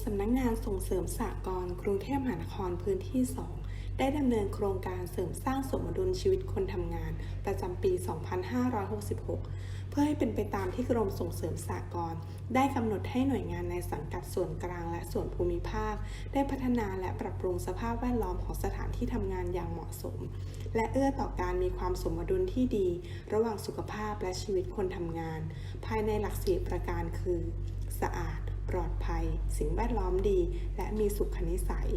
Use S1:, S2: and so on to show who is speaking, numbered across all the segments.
S1: สำนักงานส่งเสริมสหกรณ์กรุงเทพมหานครพื้นที่ 2 ได้ดำเนินโครงการเสริมสร้างสมดุลชีวิตคนทำงาน ประจำปี 2566 เพื่อให้เป็นไปตามที่กรมส่งเสริมสหกรณ์ได้กำหนดให้หน่วยงานในสังกัดส่วนกลางและส่วนภูมิภาค ได้พัฒนาและปรับปรุงสภาพแวดล้อมของสถานที่ทำงานอย่างเหมาะสม และเอื้อต่อการมีความสมดุลที่ดี ระหว่างสุขภาพและชีวิตคนทำงาน ภายในหลักสี่ประการคือ สะอาด ปลอดภัย สิ่งแวดล้อมดี และมีสุขนิสัย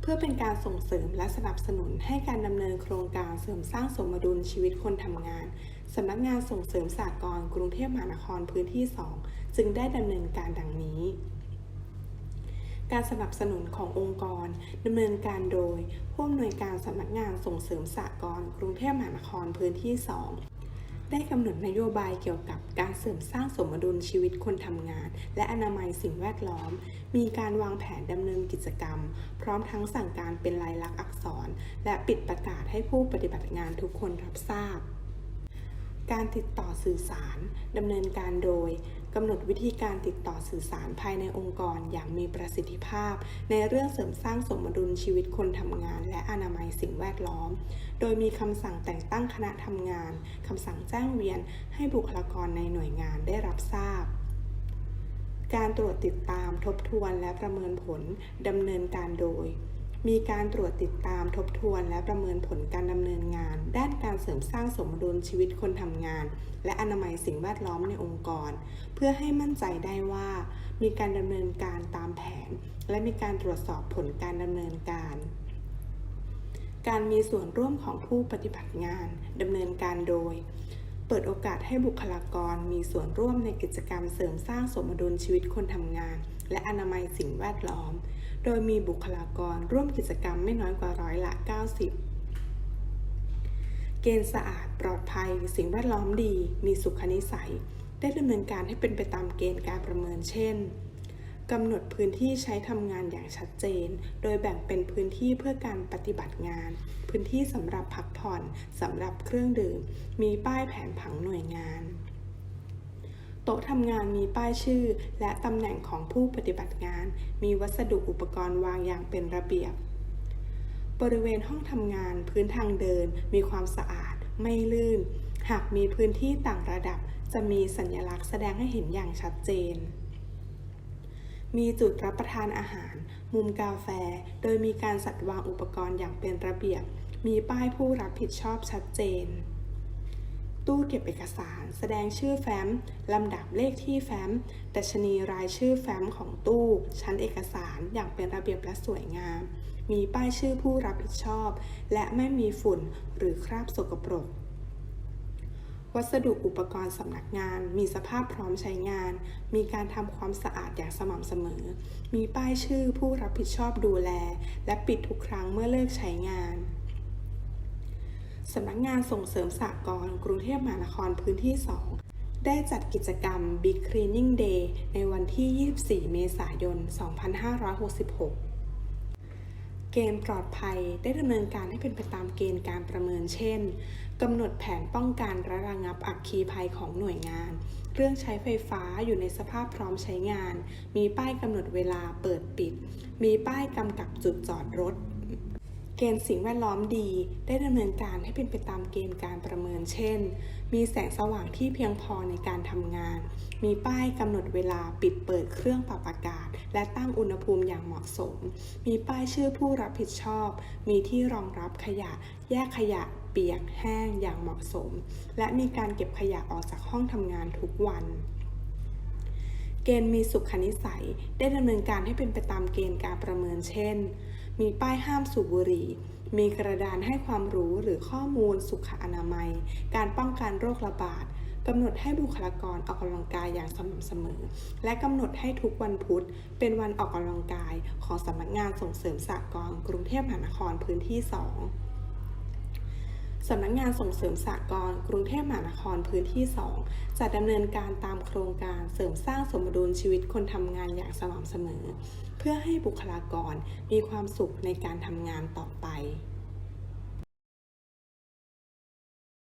S1: เพื่อเป็นการส่งเสริมและสนับสนุนให้การดำเนินโครงการเสริมสร้างสมดุลชีวิตคนทำงานสำนักงานส่งเสริมสากลกรุงเทพมหานครพื้นที่ 2 จึงได้ดำเนินการดังนี้การสนับสนุนขององค์กรดำเนินการโดยผู้อำนวยการสำนักงานส่งเสริมสากลกรุงเทพมหานครพื้นที่ 2 ได้กำหนดนโยบายเกี่ยวกับการเสริมสร้างสมดุลชีวิตคนทำงาน และอนามัยสิ่งแวดล้อม มีการวางแผนดำเนินกิจกรรม พร้อมทั้งสั่งการเป็นลายลักษณ์อักษร และปิดประกาศให้ผู้ปฏิบัติงานทุกคนรับทราบ การติดต่อสื่อสารดำเนินการโดยกำหนดวิธีการติดต่อสื่อสารภายในองค์กรอย่างมีประสิทธิภาพ ในเรื่องเสริมสร้างสมดุลชีวิตคนทำงาน และอนามัยสิ่งแวดล้อม โดยมีคำสั่งแต่งตั้งคณะทำงานคำสั่งแจ้งเวียนให้บุคลากรในหน่วยงานได้รับทราบการตรวจติดตามทบทวนและประเมินผลดำเนินการโดย มีการตรวจติดตามทบทวน และประเมินผลการดำเนินงาน ด้านการเสริมสร้างสมดุลชีวิตคนทำงาน และอนามัยสิ่งแวดล้อมในองค์กร เพื่อให้มั่นใจได้ว่า มีการดำเนินการตามแผน และมีการตรวจสอบผลการดำเนินการการมีส่วนร่วมของผู้ปฏิบัติงานดำเนินการโดย เปิดโอกาสให้บุคลากรมีส่วนร่วมในกิจกรรมเสริมสร้างสมดุลชีวิตคนทำงาน และอนามัยสิ่งแวดล้อม โดยมีบุคลากรร่วมกิจกรรมไม่น้อยกว่าร้อยละ 90 เกณฑ์สะอาดปลอดภัย สิ่งแวดล้อมดี มีสุขนิสัย ได้ดำเนินการให้เป็นไปตามเกณฑ์การประเมินเช่น กำหนดพื้นที่ใช้ทำงานอย่างชัดเจน โดยแบ่งเป็นพื้นที่เพื่อการปฏิบัติงาน พื้นที่สำหรับพักผ่อนสำหรับเครื่องดื่ม มีป้ายแผนผังหน่วยงานโต๊ะทำงานมีป้ายชื่อ และตำแหน่งของผู้ปฏิบัติงาน มีวัสดุอุปกรณ์วางอย่างเป็นระเบียบ บริเวณห้องทำงานพื้นทางเดิน มีความสะอาด ไม่ลื่น หากมีพื้นที่ต่างระดับ จะมีสัญลักษณ์แสดงให้เห็นอย่างชัดเจน มีจุดรับประทานอาหาร มุมกาแฟ โดยมีการจัดวางอุปกรณ์อย่างเป็นระเบียบ มีป้ายผู้รับผิดชอบชัดเจน ตู้เก็บเอกสาร แสดงชื่อแฟ้ม ลำดับเลขที่แฟ้ม ดัชนีรายชื่อแฟ้มของตู้ ชั้นเอกสารอย่างเป็นระเบียบและสวยงาม มีป้ายชื่อผู้รับผิดชอบ และไม่มีฝุ่นหรือคราบสกปรก วัสดุอุปกรณ์สำนักงาน มีสภาพพร้อมใช้งาน มีการทำความสะอาดอย่างสม่ำเสมอ มีป้ายชื่อผู้รับผิดชอบดูแล และปิดทุกครั้งเมื่อเลิกใช้งานสำนักงานส่งเสริมสากลกรุงเทพมหานครพื้นที่ 2 ได้จัดกิจกรรม Big Cleaning Day ในวันที่ 24 เมษายน 2566 เกณฑ์ปลอดภัยได้ดำเนินการให้เป็นไปตามเกณฑ์การประเมินเช่นกำหนดแผนป้องกันและระงับอัคคีภัยของหน่วยงาน เครื่องใช้ไฟฟ้าอยู่ในสภาพพร้อมใช้งาน มีป้ายกำหนดเวลาเปิดปิด มีป้ายกำกับจุดจอดรถ เกณฑ์สิ่งแวดล้อมดี ได้ดำเนินการให้เป็นไปตามเกณฑ์การประเมินเช่น มีแสงสว่างที่เพียงพอในการทำงาน มีป้ายกำหนดเวลาปิดเปิดเครื่องปรับอากาศ และตั้งอุณหภูมิอย่างเหมาะสม มีป้ายชื่อผู้รับผิดชอบ มีที่รองรับขยะ แยกขยะเปียกแห้งอย่างเหมาะสม และมีการเก็บขยะออกจากห้องทำงานทุกวันเกณฑ์มีสุขนิสัย ได้ดำเนินการให้เป็นไปตามเกณฑ์การประเมินเช่น มีป้ายห้ามสูบบุหรี่ มีกระดานให้ความรู้หรือข้อมูลสุขอนามัย การป้องกันโรคระบาดกำหนดให้บุคลากรออกกำลังกายอย่างสม่ำเสมอ และกำหนดให้ทุกวันพุธ เป็นวันออกกำลังกายของสำนักงานส่งเสริมสากลกรุงเทพมหานครพื้นที่ 2 สำนักงานส่งเสริมสากลกรุงเทพมหานครพื้นที่ 2 จะดำเนินการตามโครงการเสริมสร้างสมดุลชีวิตคนทำงานอย่างสม่ำเสมอ เพื่อให้บุคลากรมีความสุขในการทำงานต่อไป